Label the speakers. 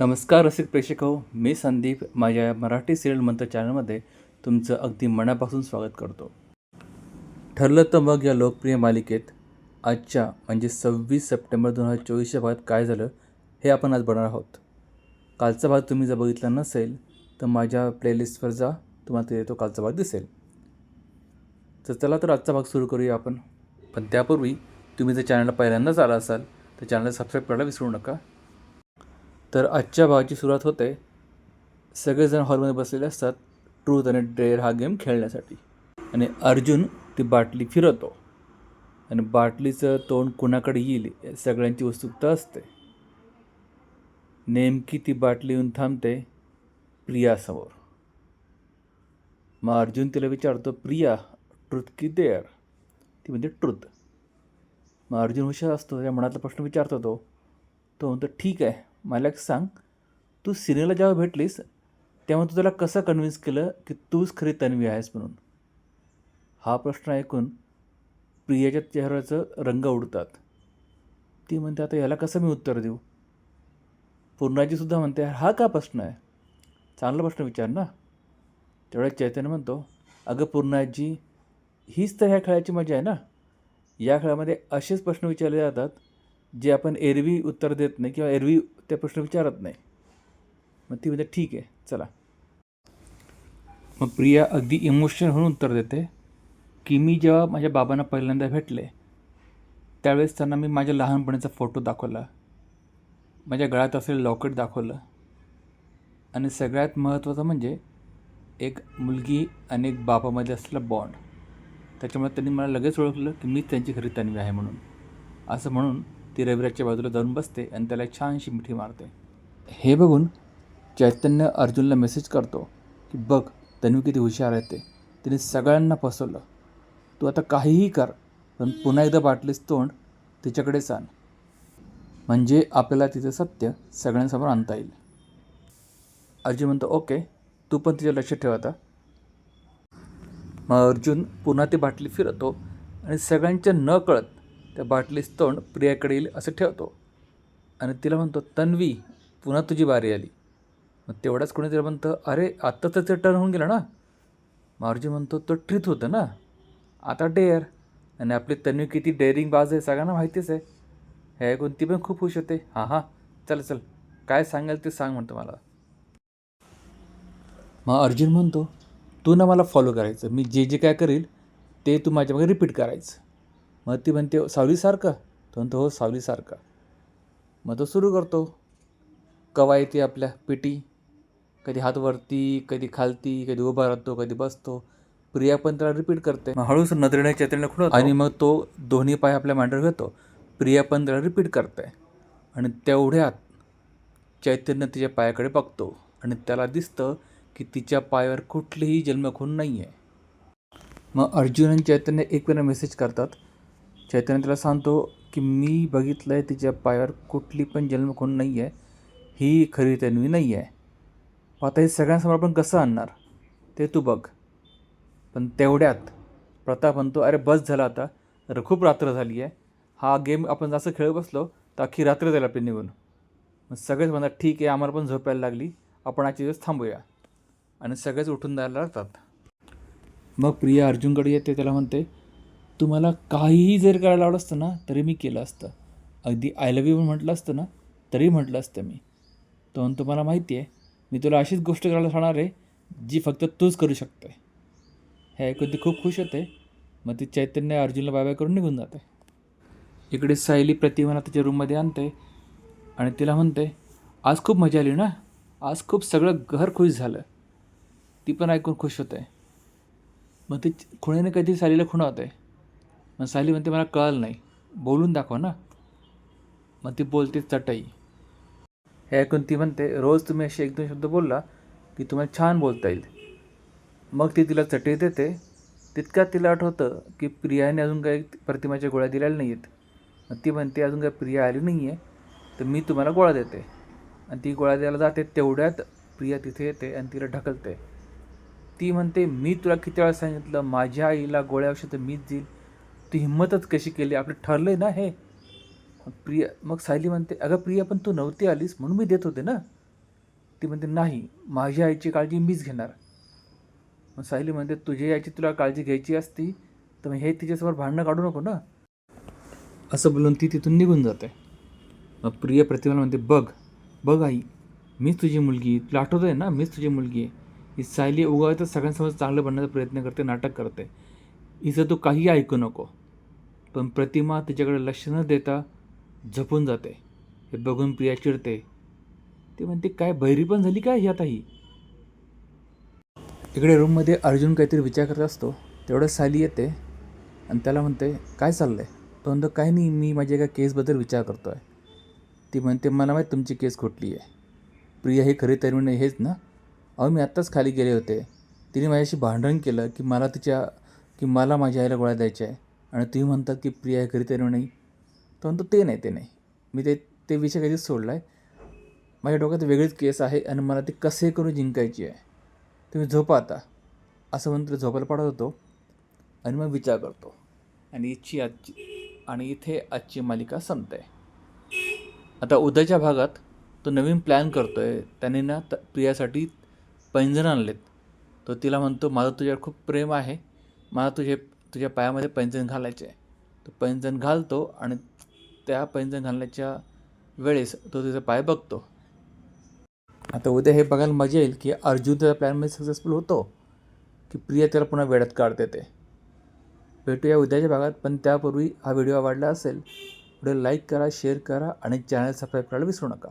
Speaker 1: नमस्कार रसिक प्रेक्षक हो मी संदीप माझ्या मराठी सिरियल मंत्र चॅनलमध्ये तुमचं अगदी मनापासून स्वागत करतो. ठरलं तर मग या लोकप्रिय मालिकेत आजच्या म्हणजे सव्वीस सप्टेंबर दोन हजार चोवीसच्या भागात काय झालं हे आपण आज बघणार आहोत. कालचा भाग तुम्ही जर बघितला नसेल तर माझ्या प्लेलिस्टवर जा तुम्हाला तिथे तो कालचा भाग दिसेल. तर चला तर आजचा भाग सुरू करूया आपण. पण त्यापूर्वी तुम्ही जर चॅनलला पहिल्यांदाच आला असाल तर चॅनलला सबस्क्राईब करायला विसरू नका. तर आजच्या भागाची सुरुवात होते सगळेजण हॉलमध्ये बसलेले असतात ट्रूथ आणि डेअर हा गेम खेळण्यासाठी. आणि अर्जुन ती बाटली फिरवतो. आणि बाटलीचं तोंड कुणाकडे येईल सगळ्यांची उत्सुकता असते. नेमकी ती बाटली येऊन थांबते प्रियासमोर मग अर्जुन तिला विचारतो प्रिया ट्रुथ की देअर ती म्हणजे ट्रुथ मग अर्जुन हुशार असतो त्या मनातला प्रश्न विचारतो तो. तो म्हणतो ठीक आहे मला एक सांग. तू सिनेला जेव्हा भेटलीस तेव्हा तू त्याला कसं कन्व्हिन्स केलं की तूच खरी तन्वी आहेस म्हणून? हा प्रश्न ऐकून प्रियाच्या चेहऱ्याचं रंग उडतात. ती म्हणते आता याला कसं मी उत्तर देऊ? पूर्णाजीसुद्धा म्हणते हा का प्रश्न आहे? चांगला प्रश्न विचार ना. तेवढ्या चैतन्य म्हणतो अगं पूर्णाजी हीच तर ह्या खेळाची मजा आहे ना? या खेळामध्ये असेच प्रश्न विचारले जातात जे आपण एरवी उत्तर देत नाही किंवा एरवी ते प्रश्न विचारत नाही. मग ती म्हणजे ठीक आहे चला. मग प्रिया अगदी इमोशनल होऊन उत्तर देते की मी जेव्हा माझ्या बाबांना पहिल्यांदा भेटले त्यावेळेस त्यांना मी माझ्या लहानपणीचा फोटो दाखवला माझ्या गळ्यात असलेलं लॉकेट दाखवलं. आणि सगळ्यात महत्त्वाचं म्हणजे एक मुलगी आणि एक बाबामध्ये असलेला बॉन्ड त्याच्यामुळे त्यांनी मला लगेच ओळखलं की मी त्यांची खरी तन्वी आहे म्हणून. असं म्हणून ती रविराजच्या बाजूला जाऊन बसते आणि त्याला छानशी मिठी मारते. हे बघून चैतन्य अर्जुनला मेसेज करतो की बघ तन्वी किती हुशार आहे ते. तिने सगळ्यांना फसवलं. तू आता काहीही कर पण पुन्हा एकदा बाटलीस तोंड तिच्याकडेच आण म्हणजे आपल्याला तिचं सत्य सगळ्यांसमोर आणता येईल. अर्जुन म्हणतो ओके तू पण तिच्या लक्ष ठेव आता. मग अर्जुन पुन्हा ती बाटली फिरवतो आणि सगळ्यांच्या न कळत त्या बाटलीस तोंड प्रियाकडे येईल असं ठेवतो. आणि तिला म्हणतो तन्वी पुन्हा तुझी बारी आली. मग तेवढाच कोणी तिला म्हणतं अरे आत्ता तर ते टर्न होऊन गेलं ना? मारुजी अर्जुन म्हणतो तो ट्रीत होतं ना? आता डेअर आणि आपली तन्वी किती डेअरिंग बाज आहे सगळ्यांना माहितीच आहे. हे ऐकून ती पण खूप खुश होते. हां हां चल चल काय सांगाल ते सांग म्हणतो मला. मग अर्जुन म्हणतो तू ना मला फॉलो करायचं. मी जे जे काय करेल ते तू माझ्या मागे रिपीट करायचं. मग ती म्हणते सावलीसारखं. तो म्हणतो हो सावलीसारखं. मग तो सुरू करतो. कवायती आपल्या पिटी? कधी हात वरती कधी खालती कधी उभा राहतो कधी बसतो. प्रिया पण त्याला रिपीट करते. मग हळूच नजरेने चैतन्य खुणवतो आणि मग तो दोन्ही पाय आपल्या मांडीवर घेतो. प्रिया पण त्याला रिपीट करते. आणि तेवढ्यात चैतन्य तिच्या पायाकडे बघतो. आणि त्याला दिसतं की तिच्या पायावर कुठलीही जन्मखून नाही आहे मग अर्जुन आणि चैतन्य एकमेकांना मेसेज करतात. चैतन्य त्याला सांगतो की मी बघितलं आहे तिच्या पायावर कुठली पण जन्मखून नाही आहे ही खरी तन्वी नाही आहे मग आता हे सगळ्यांसमोर आपण कसं आणणार? ते तू बघ. पण तेवढ्यात प्रताप म्हणतो अरे बस झाला आता. अरे खूप रात्र झाली आहे हा गेम आपण जसं खेळत बसलो तर अख्खी रात्र जाईल आपली निघून. मग सगळेच म्हणतात ठीक आहे आम्हाला पण झोपायला लागली. आपण आजचे दिवस थांबूया. आणि सगळेच उठून जायला लागतात. मग प्रिया अर्जुनकडे येते त्याला म्हणते तुम्हाला काहीही जर करायला आवडलं असतं ना तरी मी केलं असतं. अगदी आय लव्ह यू म्हटलं असतं ना तरी म्हटलं असतं मी. तो तुम्हाला माहिती आहे मी तुला अशीच गोष्ट करायला सांगणार आहे जी फक्त तूच करू शकते हे ऐकून ती खूप खुश होते. मग ती चैतन्य अर्जुनला बाय बाय करून निघून जाते. इकडे सायली प्रतिमाला तिच्या रूममध्ये आणते आणि तिला म्हणते आज खूप मजा आली ना? आज खूप सगळं घर खुश झालं. ती पण ऐकून खुश होते. मग ती खुण्याने कधी सायलीला खुणावते. मग साली म्हणते मला कळलं नाही. बोलून दाखवा ना. मग ती बोलते चटई. हे ऐकून ती म्हणते रोज तुम्ही असे एक दोन शब्द बोलला की तुम्हाला छान बोलता येईल. मग ती तिला चटई देते. तितक्यात तिला आठवतं की प्रियाने अजून काही प्रतिमाच्या गोळ्या दिलेल्या नाही आहेत मग ती म्हणते अजून काही प्रिया आली नाही आहे तर मी तुम्हाला गोळ्या देते. आणि ती गोळ्या द्यायला जाते. तेवढ्यात प्रिया तिथे येते आणि तिला ढकलते. ती म्हणते मी तुला किती वेळा सांगितलं माझ्या आईला गोळ्या औषधं मीच देईल. तू हिंमतच कशी केली? आपलं ठरलं आहे ना हे. प्रिया मग सायली म्हणते अगं प्रिया पण तू नव्हती आलीस म्हणून मी देत होते ना. ती म्हणते नाही माझ्या आईची काळजी मीच घेणार. मग सायली म्हणते तुझ्या आईची तुला काळजी घ्यायची असती तर मग हे तिच्यासमोर भांडणं काढू नको ना. असं बोलून ती तिथून निघून जाते. मग प्रिया प्रतिमाला म्हणते बघ बघ आई मीच तुझी मुलगी आहे. तुला आठवत आहे ना मीच तुझी मुलगी आहे. ही सायली उगाच सगळ्यांसमोर चांगलं बनण्याचा प्रयत्न करते नाटक करते. हिचं तू काही ऐकू नको. पण प्रतिमा तिच्याकडे लक्ष न देता झपून जाते. हे बघून प्रिया चिडते. ती म्हणते काय बहिरी पण झाली काय ही आता ही? इकडे रूममध्ये अर्जुन काहीतरी विचार करत असतो. तेवढं साली येते आणि त्याला म्हणते काय चाललं आहे तो म्हणतो काय नाही मी माझ्या एका केसबद्दल विचार करतो आहे ती म्हणते मला माहीत तुमची केस खोटली आहे. प्रिया ही खरी तरुण आहे हेच ना? अहो मी आत्ताच खाली गेले होते. तिने माझ्याशी भांडण केलं की मला तिच्या की मला माझ्या आईला गोळ्या द्यायच्या आहे. आणि तुम्ही म्हणतात की प्रिया ही नाही. तो म्हणतो ते नाही ते नाही. मी ते ते विषय कधीच सोडला आहे माझ्या डोक्यात वेगळीच केस आहे आणि मला ती कसे करून जिंकायची आहे. तुम्ही झोपा आता. असं म्हणून तो झोपायला पडत होतो आणि मग विचार करतो. आणि इथची आजची आणि इथे आजची मालिका संपते. आता उद्याच्या भागात तो नवीन प्लॅन करतो आहे त्याने ना त प्रियासाठी पैंजण आणलेत. तो तिला म्हणतो माझं तुझ्यावर खूप प्रेम आहे. मला तुझे तुझ्या पायामध्ये पैंजण घालायचे. आहे तो पैंजण घालतो आणि त्या पैंजण घालण्याच्या वेळेस तो तुझा पाय बघतो. आता उद्या हे बघायला मजा येईल की अर्जुन त्याच्या प्लॅनमध्ये सक्सेसफुल होतो की प्रिया त्याला पुन्हा वेळात काढते ते भेटूया उद्याच्या भागात पण त्यापूर्वी हा व्हिडिओ आवडला असेल व्हिडिओ लाईक करा शेअर करा आणि चॅनल सबस्क्राईब करायला विसरू नका.